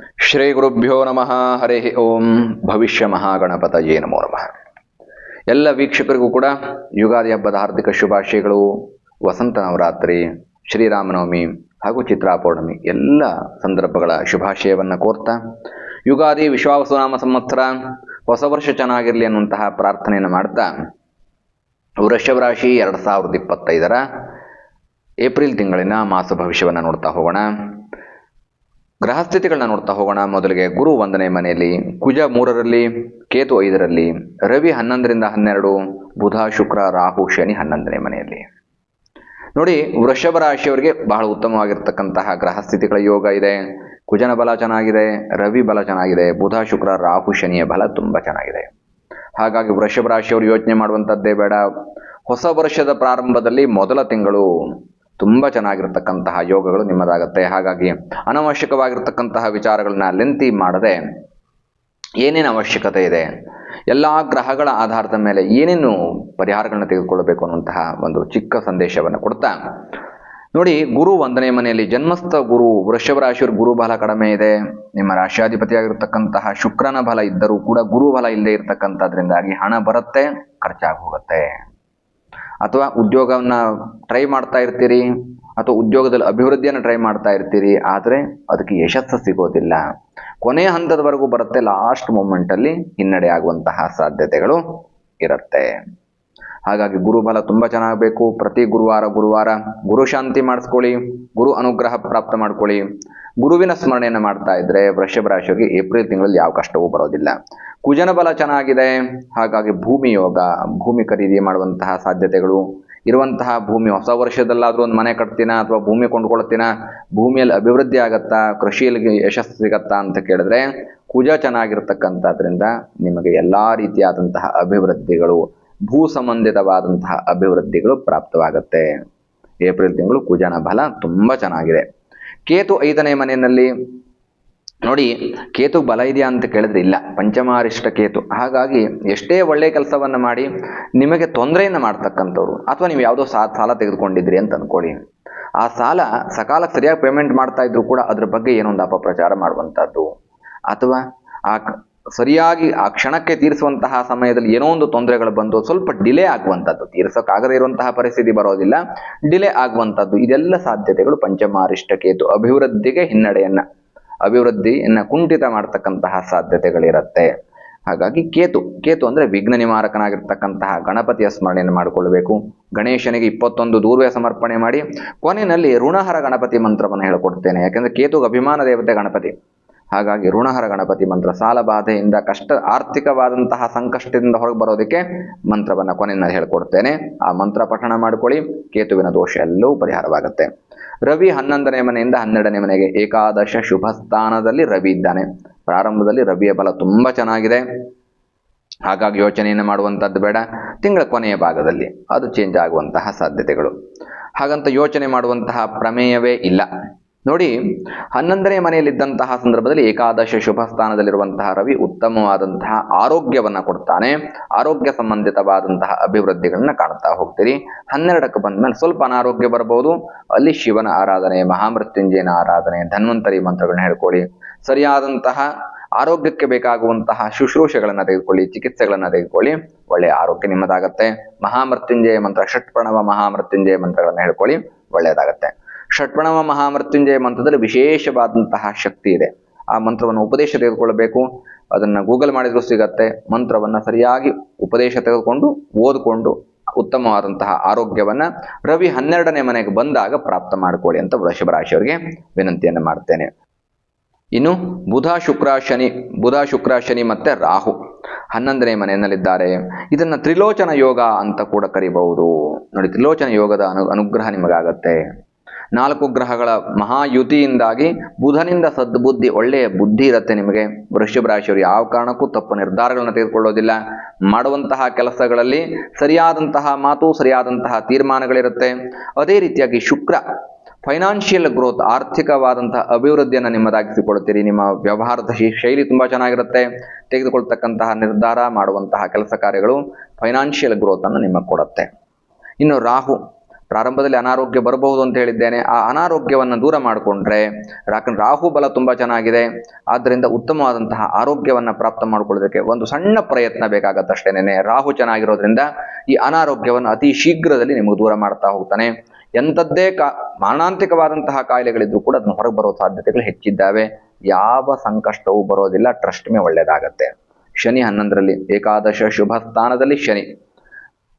ಶ್ರೀ ಗುರುಭ್ಯೋ ನಮಃ ಹರಿ ಓಂ, ಭವಿಷ್ಯ ಮಹಾಗಣಪತಯೇ ನಮೋ ನಮಃ. ಎಲ್ಲ ವೀಕ್ಷಕರಿಗೂ ಕೂಡ ಯುಗಾದಿ ಹಬ್ಬದ ಹಾರ್ದಿಕ ಶುಭಾಶಯಗಳು. ವಸಂತ ನವರಾತ್ರಿ, ಶ್ರೀರಾಮನವಮಿ ಹಾಗೂ ಚಿತ್ರಾ ಪೌರ್ಣಮಿ ಎಲ್ಲ ಸಂದರ್ಭಗಳ ಶುಭಾಶಯವನ್ನು ಕೋರ್ತಾ, ಯುಗಾದಿ ವಿಶ್ವಾಸನಾಮ ಸಂವತ್ಸರ ಹೊಸ ವರ್ಷ ಚೆನ್ನಾಗಿರಲಿ ಅನ್ನುವಂತಹ ಪ್ರಾರ್ಥನೆಯನ್ನು ಮಾಡ್ತಾ, ವೃಷಭ ರಾಶಿ ಎರಡು ಸಾವಿರದ ಇಪ್ಪತ್ತೈದರ ಏಪ್ರಿಲ್ ತಿಂಗಳಿನ ಮಾಸ ಭವಿಷ್ಯವನ್ನು ನೋಡ್ತಾ ಹೋಗೋಣ. ಗ್ರಹಸ್ಥಿತಿಗಳನ್ನ ನೋಡ್ತಾ ಹೋಗೋಣ. ಮೊದಲಿಗೆ ಗುರು ಒಂದನೇ ಮನೆಯಲ್ಲಿ, ಕುಜ ಮೂರರಲ್ಲಿ, ಕೇತು ಐದರಲ್ಲಿ, ರವಿ ಹನ್ನೊಂದರಿಂದ ಹನ್ನೆರಡು, ಬುಧ, ಶುಕ್ರ, ರಾಹು, ಶನಿ ಹನ್ನೊಂದನೇ ಮನೆಯಲ್ಲಿ. ನೋಡಿ, ವೃಷಭ ರಾಶಿಯವರಿಗೆ ಬಹಳ ಉತ್ತಮವಾಗಿರ್ತಕ್ಕಂತಹ ಗ್ರಹಸ್ಥಿತಿಗಳ ಯೋಗ ಇದೆ. ಕುಜನ ಬಲ ಚೆನ್ನಾಗಿದೆ, ರವಿ ಬಲ ಚೆನ್ನಾಗಿದೆ, ಬುಧ, ಶುಕ್ರ, ರಾಹು, ಶನಿಯ ಬಲ ತುಂಬ ಚೆನ್ನಾಗಿದೆ. ಹಾಗಾಗಿ ವೃಷಭ ರಾಶಿಯವರು ಯೋಚನೆ ಮಾಡುವಂಥದ್ದೇ ಬೇಡ. ಹೊಸ ವರ್ಷದ ಪ್ರಾರಂಭದಲ್ಲಿ ಮೊದಲ ತಿಂಗಳು ತುಂಬ ಚೆನ್ನಾಗಿರ್ತಕ್ಕಂತಹ ಯೋಗಗಳು ನಿಮ್ಮದಾಗತ್ತೆ. ಹಾಗಾಗಿ ಅನವಶ್ಯಕವಾಗಿರ್ತಕ್ಕಂತಹ ವಿಚಾರಗಳನ್ನ ಲೆಂತಿ ಮಾಡದೆ ಏನೇನು ಅವಶ್ಯಕತೆ ಇದೆ, ಎಲ್ಲ ಗ್ರಹಗಳ ಆಧಾರದ ಮೇಲೆ ಏನೇನು ಪರಿಹಾರಗಳನ್ನ ತೆಗೆದುಕೊಳ್ಳಬೇಕು ಅನ್ನುವಂತಹ ಒಂದು ಚಿಕ್ಕ ಸಂದೇಶವನ್ನು ಕೊಡ್ತಾ. ನೋಡಿ, ಗುರು ಒಂದನೇ ಮನೆಯಲ್ಲಿ ಜನ್ಮಸ್ಥ ಗುರು ವೃಷಭ ರಾಶಿಯವ್ರ ಗುರು ಬಲ ಕಡಿಮೆ ಇದೆ. ನಿಮ್ಮ ರಾಶ್ಯಾಧಿಪತಿಯಾಗಿರ್ತಕ್ಕಂತಹ ಶುಕ್ರನ ಬಲ ಇದ್ದರೂ ಕೂಡ ಗುರು ಬಲ ಇಲ್ಲದೆ ಇರತಕ್ಕಂಥದ್ರಿಂದಾಗಿ ಹಣ ಬರುತ್ತೆ, ಖರ್ಚಾಗಿ ಹೋಗುತ್ತೆ. ಅಥವಾ ಉದ್ಯೋಗವನ್ನು ಟ್ರೈ ಮಾಡ್ತಾ ಇರ್ತೀರಿ, ಅಥವಾ ಉದ್ಯೋಗದಲ್ಲಿ ಅಭಿವೃದ್ಧಿಯನ್ನು ಟ್ರೈ ಮಾಡ್ತಾ ಇರ್ತೀರಿ, ಆದರೆ ಅದಕ್ಕೆ ಯಶಸ್ಸು ಸಿಗೋದಿಲ್ಲ. ಕೊನೆಯ ಹಂತದವರೆಗೂ ಬರುತ್ತೆ ಲಾಸ್ಟ್ ಮೂಮೆಂಟಲ್ಲಿ ಹಿನ್ನಡೆ ಆಗುವಂತಹ ಸಾಧ್ಯತೆಗಳು ಇರುತ್ತೆ. ಹಾಗಾಗಿ ಗುರುಬಲ ತುಂಬ ಚೆನ್ನಾಗಬೇಕು. ಪ್ರತಿ ಗುರುವಾರ ಗುರುವಾರ ಗುರು ಶಾಂತಿ ಮಾಡಿಸ್ಕೊಳ್ಳಿ, ಗುರು ಅನುಗ್ರಹ ಪ್ರಾಪ್ತ ಮಾಡ್ಕೊಳ್ಳಿ. ಗುರುವಿನ ಸ್ಮರಣೆಯನ್ನು ಮಾಡ್ತಾ ಇದ್ರೆ ವೃಷಭ ರಾಶಿಯವರಿಗೆ ಏಪ್ರಿಲ್ ತಿಂಗಳಲ್ಲಿ ಯಾವ ಕಷ್ಟವೂ ಬರೋದಿಲ್ಲ. ಕುಜನ ಬಲ ಚೆನ್ನಾಗಿದೆ. ಹಾಗಾಗಿ ಭೂಮಿ ಯೋಗ, ಭೂಮಿ ಖರೀದಿ ಮಾಡುವಂತಹ ಸಾಧ್ಯತೆಗಳು ಇರುವಂತಹ ಭೂಮಿ, ಹೊಸ ವರ್ಷದಲ್ಲಾದರೂ ಒಂದು ಮನೆ ಕಟ್ತೀನ ಅಥವಾ ಭೂಮಿ ಕೊಂಡ್ಕೊಳ್ತೀನ, ಭೂಮಿಯಲ್ಲಿ ಅಭಿವೃದ್ಧಿ ಆಗತ್ತಾ, ಕೃಷಿಯಲ್ಲಿ ಯಶಸ್ಸು ಸಿಗತ್ತಾ ಅಂತ ಕೇಳಿದ್ರೆ ಕುಜ ಚೆನ್ನಾಗಿರ್ತಕ್ಕಂಥದ್ರಿಂದ ನಿಮಗೆ ಎಲ್ಲ ರೀತಿಯಾದಂತಹ ಅಭಿವೃದ್ಧಿಗಳು, ಭೂ ಸಂಬಂಧಿತವಾದಂತಹ ಅಭಿವೃದ್ಧಿಗಳು ಪ್ರಾಪ್ತವಾಗುತ್ತೆ. ಏಪ್ರಿಲ್ ತಿಂಗಳು ಕುಜನ ಬಲ ತುಂಬ ಚೆನ್ನಾಗಿದೆ. ಕೇತು ಐದನೇ ಮನೆಯಲ್ಲಿ ನೋಡಿ, ಕೇತು ಬಲ ಇದೆಯಾ ಅಂತ ಕೇಳಿದ್ರೆ ಇಲ್ಲ. ಪಂಚಮಾರಿಷ್ಟ ಕೇತು. ಹಾಗಾಗಿ ಎಷ್ಟೇ ಒಳ್ಳೆಯ ಕೆಲಸವನ್ನು ಮಾಡಿ, ನಿಮಗೆ ತೊಂದರೆಯನ್ನು ಮಾಡ್ತಕ್ಕಂಥವ್ರು, ಅಥವಾ ನೀವು ಯಾವುದೋ ಸಾ, ಸಾಲ ತೆಗೆದುಕೊಂಡಿದ್ರಿ ಅಂತ ಅಂದ್ಕೊಳ್ಳಿ ಆ ಸಾಲ ಸಕಾಲಕ್ಕೆ ಸರಿಯಾಗಿ ಪೇಮೆಂಟ್ ಮಾಡ್ತಾ ಇದ್ರು ಕೂಡ ಅದ್ರ ಬಗ್ಗೆ ಏನೊಂದು ಅಪಪ್ರಚಾರ ಮಾಡುವಂಥದ್ದು. ಅಥವಾ ಆ ಸರಿಯಾಗಿ ಆ ಕ್ಷಣಕ್ಕೆ ತೀರಿಸುವಂತಹ ಸಮಯದಲ್ಲಿ ಏನೋ ಒಂದು ತೊಂದರೆಗಳು ಬಂದು ಸ್ವಲ್ಪ ಡಿಲೇ ಆಗುವಂಥದ್ದು. ತೀರ್ಸೋಕ್ಕಾಗದೇ ಇರುವಂತಹ ಪರಿಸ್ಥಿತಿ ಬರೋದಿಲ್ಲ. ಡಿಲೇ ಆಗುವಂಥದ್ದು. ಇದೆಲ್ಲ ಸಾಧ್ಯತೆಗಳು ಪಂಚಮಾರಿಷ್ಟಕೇತು ಅಭಿವೃದ್ಧಿಗೆ ಹಿನ್ನಡೆಯನ್ನ, ಅಭಿವೃದ್ಧಿಯನ್ನ ಕುಂಠಿತ ಮಾಡ್ತಕ್ಕಂತಹ ಸಾಧ್ಯತೆಗಳಿರುತ್ತೆ. ಹಾಗಾಗಿ ಕೇತು ಕೇತು ಅಂದ್ರೆ ವಿಘ್ನ ನಿವಾರಕನಾಗಿರ್ತಕ್ಕಂತಹ ಗಣಪತಿಯ ಸ್ಮರಣೆಯನ್ನು ಮಾಡಿಕೊಳ್ಳಬೇಕು. ಗಣೇಶನಿಗೆ ಇಪ್ಪತ್ತೊಂದು ದೂರ್ವೆ ಸಮರ್ಪಣೆ ಮಾಡಿ ಕೊನೆಯಲ್ಲಿ ಋಣಹರ ಗಣಪತಿ ಮಂತ್ರವನ್ನು ಹೇಳಿಕೊಡ್ತೇನೆ. ಯಾಕೆಂದರೆ ಕೇತುಗೆ ಅಭಿಮಾನ ದೇವತೆ ಗಣಪತಿ. ಹಾಗಾಗಿ ಋಣಹರ ಗಣಪತಿ ಮಂತ್ರ ಸಾಲ ಬಾಧೆಯಿಂದ ಕಷ್ಟ ಆರ್ಥಿಕವಾದಂತಹ ಸಂಕಷ್ಟದಿಂದ ಹೊರಗೆ ಬರೋದಕ್ಕೆ ಮಂತ್ರವನ್ನ ಕೊನೆಯಲ್ಲಿ ಹೇಳ್ಕೊಡ್ತೇನೆ. ಆ ಮಂತ್ರ ಪಠಣ ಮಾಡಿಕೊಳ್ಳಿ. ಕೇತುವಿನ ದೋಷ ಎಲ್ಲವೂ ಪರಿಹಾರವಾಗುತ್ತೆ. ರವಿ ಹನ್ನೊಂದನೇ ಮನೆಯಿಂದ ಹನ್ನೆರಡನೇ ಮನೆಗೆ ಏಕಾದಶ ಶುಭ ಸ್ಥಾನದಲ್ಲಿ ರವಿ ಇದ್ದಾನೆ. ಪ್ರಾರಂಭದಲ್ಲಿ ರವಿಯ ಬಲ ತುಂಬ ಚೆನ್ನಾಗಿದೆ. ಹಾಗಾಗಿ ಯೋಚನೆಯನ್ನು ಮಾಡುವಂಥದ್ದು ಬೇಡ. ತಿಂಗಳ ಕೊನೆಯ ಭಾಗದಲ್ಲಿ ಅದು ಚೇಂಜ್ ಆಗುವಂತಹ ಸಾಧ್ಯತೆಗಳು. ಹಾಗಂತ ಯೋಚನೆ ಮಾಡುವಂತಹ ಪ್ರಮೇಯವೇ ಇಲ್ಲ. ನೋಡಿ, ಹನ್ನೊಂದನೇ ಮನೆಯಲ್ಲಿದ್ದಂತಹ ಸಂದರ್ಭದಲ್ಲಿ ಏಕಾದಶ ಶುಭ ಸ್ಥಾನದಲ್ಲಿರುವಂತಹ ರವಿ ಉತ್ತಮವಾದಂತಹ ಆರೋಗ್ಯವನ್ನ ಕೊಡ್ತಾನೆ. ಆರೋಗ್ಯ ಸಂಬಂಧಿತವಾದಂತಹ ಅಭಿವೃದ್ಧಿಗಳನ್ನ ಕಾಣ್ತಾ ಹೋಗ್ತೀರಿ. ಹನ್ನೆರಡಕ್ಕೆ ಬಂದ್ಮೇಲೆ ಸ್ವಲ್ಪ ಅನಾರೋಗ್ಯ ಬರಬಹುದು ಅಲ್ಲಿ ಶಿವನ ಆರಾಧನೆ, ಮಹಾಮೃತ್ಯುಂಜಯನ ಆರಾಧನೆ, ಧನ್ವಂತರಿ ಮಂತ್ರಗಳನ್ನ ಹೇಳ್ಕೊಳ್ಳಿ. ಸರಿಯಾದಂತಹ ಆರೋಗ್ಯಕ್ಕೆ ಬೇಕಾಗುವಂತಹ ಶುಶ್ರೂಷೆಗಳನ್ನ ತೆಗೆದುಕೊಳ್ಳಿ, ಚಿಕಿತ್ಸೆಗಳನ್ನ ತೆಗೆದುಕೊಳ್ಳಿ. ಒಳ್ಳೆಯ ಆರೋಗ್ಯ ನಿಮ್ಮದಾಗತ್ತೆ. ಮಹಾಮೃತ್ಯುಂಜಯ ಮಂತ್ರ, ಷಟ್ಪ್ರಣವ ಮಹಾಮೃತ್ಯುಂಜಯ ಮಂತ್ರಗಳನ್ನ ಹೇಳ್ಕೊಳ್ಳಿ. ಒಳ್ಳೆಯದಾಗತ್ತೆ. ಷಟ್ಪ್ರಣವ ಮಹಾಮೃತ್ಯುಂಜಯ ಮಂತ್ರದಲ್ಲಿ ವಿಶೇಷವಾದಂತಹ ಶಕ್ತಿ ಇದೆ. ಆ ಮಂತ್ರವನ್ನು ಉಪದೇಶ ತೆಗೆದುಕೊಳ್ಳಬೇಕು. ಅದನ್ನು ಗೂಗಲ್ ಮಾಡಿದ್ರು ಸಿಗತ್ತೆ. ಮಂತ್ರವನ್ನು ಸರಿಯಾಗಿ ಉಪದೇಶ ತೆಗೆದುಕೊಂಡು ಓದಿಕೊಂಡು ಉತ್ತಮವಾದಂತಹ ಆರೋಗ್ಯವನ್ನು ರವಿ ಹನ್ನೆರಡನೇ ಮನೆಗೆ ಬಂದಾಗ ಪ್ರಾಪ್ತ ಮಾಡಿಕೊಳ್ಳಿ ಅಂತ ವೃಷಭ ರಾಶಿಯವರಿಗೆ ವಿನಂತಿಯನ್ನು ಮಾಡ್ತೇನೆ. ಇನ್ನು ಬುಧ ಶುಕ್ರ ಶನಿ, ಬುಧ ಶುಕ್ರ ಶನಿ ಮತ್ತೆ ರಾಹು ಹನ್ನೊಂದನೇ ಮನೆಯಲ್ಲಿದ್ದಾರೆ. ಇದನ್ನ ತ್ರಿಲೋಚನ ಯೋಗ ಅಂತ ಕೂಡ ಕರಿಬಹುದು. ನೋಡಿ, ತ್ರಿಲೋಚನ ಯೋಗದ ಅನು, ಅನುಗ್ರಹ ನಿಮಗಾಗತ್ತೆ. ನಾಲ್ಕು ಗ್ರಹಗಳ ಮಹಾಯುತಿಯಿಂದಾಗಿ ಬುಧನಿಂದ ಸದ್ಬುದ್ಧಿ ಒಳ್ಳೆಯ ಬುದ್ಧಿ ಇರುತ್ತೆ ನಿಮಗೆ. ವೃಷಭ ರಾಶಿಯವರು ಯಾವ ಕಾರಣಕ್ಕೂ ತಪ್ಪು ನಿರ್ಧಾರಗಳನ್ನು ತೆಗೆದುಕೊಳ್ಳೋದಿಲ್ಲ. ಮಾಡುವಂತಹ ಕೆಲಸಗಳಲ್ಲಿ ಸರಿಯಾದಂತಹ ಮಾತು, ಸರಿಯಾದಂತಹ ತೀರ್ಮಾನಗಳಿರುತ್ತೆ. ಅದೇ ರೀತಿಯಾಗಿ ಶುಕ್ರ, ಫೈನಾನ್ಷಿಯಲ್ ಗ್ರೋತ್, ಆರ್ಥಿಕವಾದಂತಹ ಅಭಿವೃದ್ಧಿಯನ್ನು ನಿಮ್ಮದಾಗಿಸಿಕೊಳ್ಳುತ್ತೀರಿ ನಿಮ್ಮ ವ್ಯವಹಾರದ ಶೈಲಿ ತುಂಬಾ ಚೆನ್ನಾಗಿರುತ್ತೆ. ತೆಗೆದುಕೊಳ್ತಕ್ಕಂತಹ ನಿರ್ಧಾರ, ಮಾಡುವಂತಹ ಕೆಲಸ ಕಾರ್ಯಗಳು ಫೈನಾನ್ಷಿಯಲ್ ಗ್ರೋತ್ ಅನ್ನು ನಿಮಗೆ ಕೊಡುತ್ತೆ. ಇನ್ನು ರಾಹು ಪ್ರಾರಂಭದಲ್ಲಿ ಅನಾರೋಗ್ಯ ಬರಬಹುದು ಅಂತ ಹೇಳಿದ್ದೇನೆ. ಆ ಅನಾರೋಗ್ಯವನ್ನು ದೂರ ಮಾಡಿಕೊಂಡ್ರೆ ಯಾಕಂದ್ರೆ ರಾಹು ಬಲ ತುಂಬ ಚೆನ್ನಾಗಿದೆ. ಆದ್ದರಿಂದ ಉತ್ತಮವಾದಂತಹ ಆರೋಗ್ಯವನ್ನು ಪ್ರಾಪ್ತ ಮಾಡ್ಕೊಳ್ಳೋದಕ್ಕೆ ಒಂದು ಸಣ್ಣ ಪ್ರಯತ್ನ ಬೇಕಾಗತ್ತಷ್ಟೇನೆ ರಾಹು ಚೆನ್ನಾಗಿರೋದ್ರಿಂದ ಈ ಅನಾರೋಗ್ಯವನ್ನು ಅತಿ ಶೀಘ್ರದಲ್ಲಿ ನಿಮಗೆ ದೂರ ಮಾಡ್ತಾ ಹೋಗ್ತಾನೆ. ಎಂಥದ್ದೇ ಕಾ ಮಾರಣಾಂತಿಕವಾದಂತಹ ಕಾಯಿಲೆಗಳಿದ್ರು ಕೂಡ ಅದನ್ನು ಹೊರಗೆ ಬರೋ ಸಾಧ್ಯತೆಗಳು ಹೆಚ್ಚಿದ್ದಾವೆ. ಯಾವ ಸಂಕಷ್ಟವೂ ಬರೋದಿಲ್ಲ. ಟ್ರಸ್ಟ್ ಮೇ ಒಳ್ಳೇದಾಗತ್ತೆ. ಶನಿ ಹನ್ನೊಂದರಲ್ಲಿ ಏಕಾದಶ ಶುಭ ಸ್ಥಾನದಲ್ಲಿ ಶನಿ.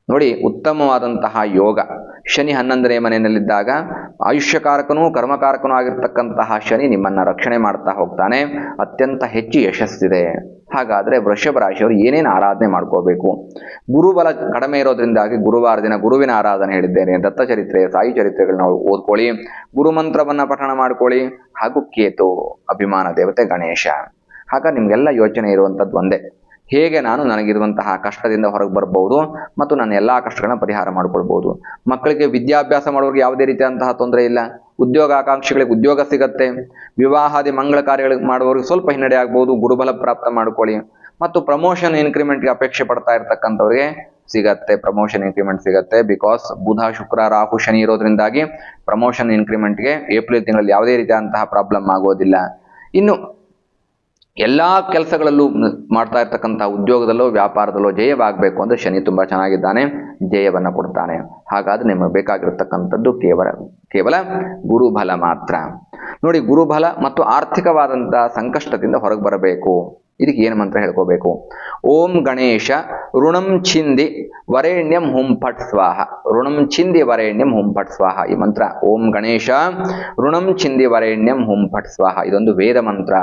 ನೋಡಿ, ಉತ್ತಮವಾದಂತಹ ಯೋಗ. ಶನಿ ಹನ್ನೊಂದನೇ ಮನೆಯಲ್ಲಿದ್ದಾಗ ಆಯುಷ್ಯಕಾರಕನೂ ಕರ್ಮಕಾರಕನೂ ಆಗಿರ್ತಕ್ಕಂತಹ ಶನಿ ನಿಮ್ಮನ್ನ ರಕ್ಷಣೆ ಮಾಡ್ತಾ ಹೋಗ್ತಾನೆ. ಅತ್ಯಂತ ಹೆಚ್ಚು ಯಶಸ್ಸಿದೆ. ಹಾಗಾದ್ರೆ ವೃಷಭ ರಾಶಿಯವರು ಏನೇನು ಆರಾಧನೆ ಮಾಡ್ಕೋಬೇಕು? ಗುರುಬಲ ಕಡಿಮೆ ಇರೋದ್ರಿಂದಾಗಿ ಗುರುವಾರ ದಿನ ಗುರುವಿನ ಆರಾಧನೆ ಹೇಳಿದ್ದೇನೆ. ದತ್ತಚರಿತ್ರೆ ಸಾಯಿ ಚರಿತ್ರೆಗಳನ್ನ ಓದ್ಕೊಳ್ಳಿ. ಗುರುಮಂತ್ರವನ್ನು ಪಠಣ ಮಾಡ್ಕೊಳ್ಳಿ. ಹಾಗೂ ಕೇತು, ಅಭಿಮಾನ ದೇವತೆ ಗಣೇಶ. ಹಾಗ ನಿಮ್ಗೆಲ್ಲ ಯೋಚನೆ ಇರುವಂಥದ್ದು ಒಂದೇ. ಹೇಗೆ ನಾನು ನನಗಿರುವಂತಹ ಕಷ್ಟದಿಂದ ಹೊರಗೆ ಬರಬಹುದು ಮತ್ತು ನಾನು ಎಲ್ಲ ಕಷ್ಟಗಳನ್ನ ಪರಿಹಾರ ಮಾಡಿಕೊಳ್ಬೋದು. ಮಕ್ಕಳಿಗೆ ವಿದ್ಯಾಭ್ಯಾಸ ಮಾಡೋರಿಗೆ ಯಾವುದೇ ರೀತಿಯಾದಂತಹ ತೊಂದರೆ ಇಲ್ಲ. ಉದ್ಯೋಗ ಆಕಾಂಕ್ಷಿಗಳಿಗೆ ಉದ್ಯೋಗ ಸಿಗತ್ತೆ. ವಿವಾಹಾದಿ ಮಂಗಳ ಕಾರ್ಯಗಳಿಗೆ ಮಾಡುವವರಿಗೆ ಸ್ವಲ್ಪ ಹಿನ್ನಡೆ ಆಗ್ಬೋದು. ಗುರುಬಲ ಪ್ರಾಪ್ತ ಮಾಡ್ಕೊಳ್ಳಿ. ಮತ್ತು ಪ್ರಮೋಷನ್ ಇನ್ಕ್ರಿಮೆಂಟ್ಗೆ ಅಪೇಕ್ಷೆ ಪಡ್ತಾ ಇರ್ತಕ್ಕಂಥವ್ರಿಗೆ ಸಿಗತ್ತೆ. ಪ್ರಮೋಷನ್ ಇನ್ಕ್ರಿಮೆಂಟ್ ಸಿಗತ್ತೆ. ಬಿಕಾಸ್ ಬುಧ, ಶುಕ್ರ, ರಾಹು, ಶನಿ ಇರೋದ್ರಿಂದಾಗಿ ಪ್ರಮೋಷನ್ ಇನ್ಕ್ರಿಮೆಂಟ್ಗೆ ಏಪ್ರಿಲ್ ತಿಂಗಳಲ್ಲಿ ಯಾವುದೇ ರೀತಿಯಾದಂತಹ ಪ್ರಾಬ್ಲಮ್ ಆಗೋದಿಲ್ಲ. ಇನ್ನು ಎಲ್ಲಾ ಕೆಲಸಗಳಲ್ಲೂ ಮಾಡ್ತಾ ಇರ್ತಕ್ಕಂಥ ಉದ್ಯೋಗದಲ್ಲೋ ವ್ಯಾಪಾರದಲ್ಲೋ ಜಯವಾಗಬೇಕು ಅಂದರೆ ಶನಿ ತುಂಬ ಚೆನ್ನಾಗಿದ್ದಾನೆ, ಜಯವನ್ನು ಕೊಡ್ತಾನೆ. ಹಾಗಾದ್ರೆ ನಿಮಗೆ ಬೇಕಾಗಿರತಕ್ಕಂಥದ್ದು ಕೇವಲ ಕೇವಲ ಗುರುಬಲ ಮಾತ್ರ. ನೋಡಿ, ಗುರುಬಲ ಮತ್ತು ಆರ್ಥಿಕವಾದಂಥ ಸಂಕಷ್ಟದಿಂದ ಹೊರಗೆ ಬರಬೇಕು. ಇದಕ್ಕೆ ಏನು ಮಂತ್ರ ಹೇಳ್ಕೋಬೇಕು? ಓಂ ಗಣೇಶ ಋಣಂ ಛಿಂದಿ ವರೇಣ್ಯಂ ಹುಂ ಫಟ್ ಸ್ವಾಹ. ಋಣಂ ಛಿಂದಿ ವರೇಣ್ಯಂ ಹುಂ ಫಟ್ ಸ್ವಾಹ. ಈ ಮಂತ್ರ ಓಂ ಗಣೇಶ ಋಣಂ ಛಿಂದಿ ವರೇಣ್ಯಂ ಹುಂ ಫಟ್ ಸ್ವಾಹ. ಇದೊಂದು ವೇದ ಮಂತ್ರ.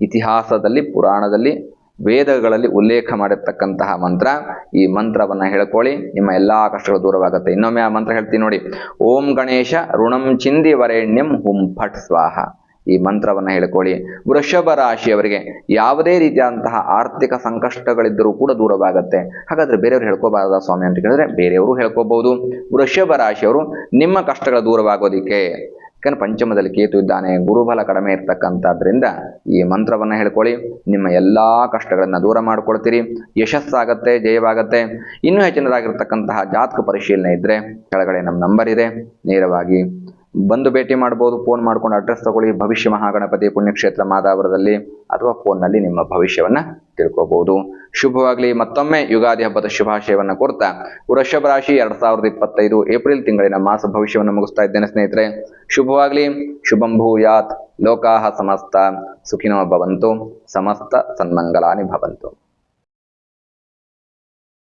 ಇತಿಹಾಸದಲ್ಲಿ, ಪುರಾಣದಲ್ಲಿ, ವೇದಗಳಲ್ಲಿ ಉಲ್ಲೇಖ ಮಾಡಿರ್ತಕ್ಕಂತಹ ಮಂತ್ರ. ಈ ಮಂತ್ರವನ್ನ ಹೇಳ್ಕೊಳ್ಳಿ, ನಿಮ್ಮ ಎಲ್ಲಾ ಕಷ್ಟಗಳು ದೂರವಾಗುತ್ತೆ. ಇನ್ನೊಮ್ಮೆ ಆ ಮಂತ್ರ ಹೇಳ್ತೀನಿ ನೋಡಿ. ಓಂ ಗಣೇಶ ಋಣಂ ಚಿಂದಿ ವರೇಣ್ಯಂ ಹುಂ ಫಟ್ ಸ್ವಾಹ. ಈ ಮಂತ್ರವನ್ನ ಹೇಳ್ಕೊಳ್ಳಿ. ವೃಷಭ ರಾಶಿಯವರಿಗೆ ಯಾವುದೇ ರೀತಿಯಾದಂತಹ ಆರ್ಥಿಕ ಸಂಕಷ್ಟಗಳಿದ್ದರೂ ಕೂಡ ದೂರವಾಗುತ್ತೆ. ಹಾಗಾದ್ರೆ ಬೇರೆಯವರು ಹೇಳ್ಕೋಬಾರದ ಸ್ವಾಮಿ ಅಂತ ಕೇಳಿದ್ರೆ ಬೇರೆಯವರು ಹೇಳ್ಕೋಬಹುದು. ವೃಷಭ ರಾಶಿಯವರು ನಿಮ್ಮ ಕಷ್ಟಗಳು ದೂರವಾಗೋದಿಕ್ಕೆ ಯಾಕಂದ್ರೆ ಪಂಚಮದಲ್ಲಿ ಕೇತು ಇದ್ದಾನೆ, ಗುರುಬಲ ಕಡಿಮೆ ಇರ್ತಕ್ಕಂಥದ್ರಿಂದ ಈ ಮಂತ್ರವನ್ನ ಹೇಳ್ಕೊಳ್ಳಿ. ನಿಮ್ಮ ಎಲ್ಲಾ ಕಷ್ಟಗಳನ್ನು ದೂರ ಮಾಡ್ಕೊಳ್ತೀರಿ. ಯಶಸ್ಸಾಗತ್ತೆ, ಜಯವಾಗತ್ತೆ. ಇನ್ನೂ ಹೆಚ್ಚಿನದಾಗಿರ್ತಕ್ಕಂತಹ ಜಾತಕ ಪರಿಶೀಲನೆ ಇದ್ದರೆ ಕೆಳಗಡೆ ನಮ್ಮ ನಂಬರ್ ಇದೆ. ನೇರವಾಗಿ ಬಂದು ಭೇಟಿ ಮಾಡ್ಬೋದು ಫೋನ್ ಮಾಡ್ಕೊಂಡು ಅಡ್ರೆಸ್ ತಗೊಳ್ಳಿ. ಭವಿಷ್ಯ ಮಹಾಗಣಪತಿ ಪುಣ್ಯಕ್ಷೇತ್ರ ಮಾದಾವರದಲ್ಲಿ ಅಥವಾ ಫೋನ್ನಲ್ಲಿ ನಿಮ್ಮ ಭವಿಷ್ಯವನ್ನು ತಿಳ್ಕೋಬಹುದು ಶುಭವಾಗಲಿ. ಮತ್ತೊಮ್ಮೆ ಯುಗಾದಿ ಹಬ್ಬದ ಶುಭಾಶಯವನ್ನು ಕೋರ್ತಾ ವೃಷಭ ರಾಶಿ ಎರಡ್ ಸಾವಿರದ ಇಪ್ಪತ್ತೈದು ಏಪ್ರಿಲ್ ತಿಂಗಳಿನ ಮಾಸ ಭವಿಷ್ಯವನ್ನು ಮುಗಿಸ್ತಾ ಇದ್ದೇನೆ ಸ್ನೇಹಿತರೆ. ಶುಭವಾಗಲಿ. ಶುಭಂ ಭೂಯಾತ್. ಲೋಕಾಹ ಸಮಸ್ತ. ಸುಖಿನೋ ಭವಂತು. ಸಮಸ್ತ ಸನ್ಮಂಗಲಾನಿ ಭವಂತು.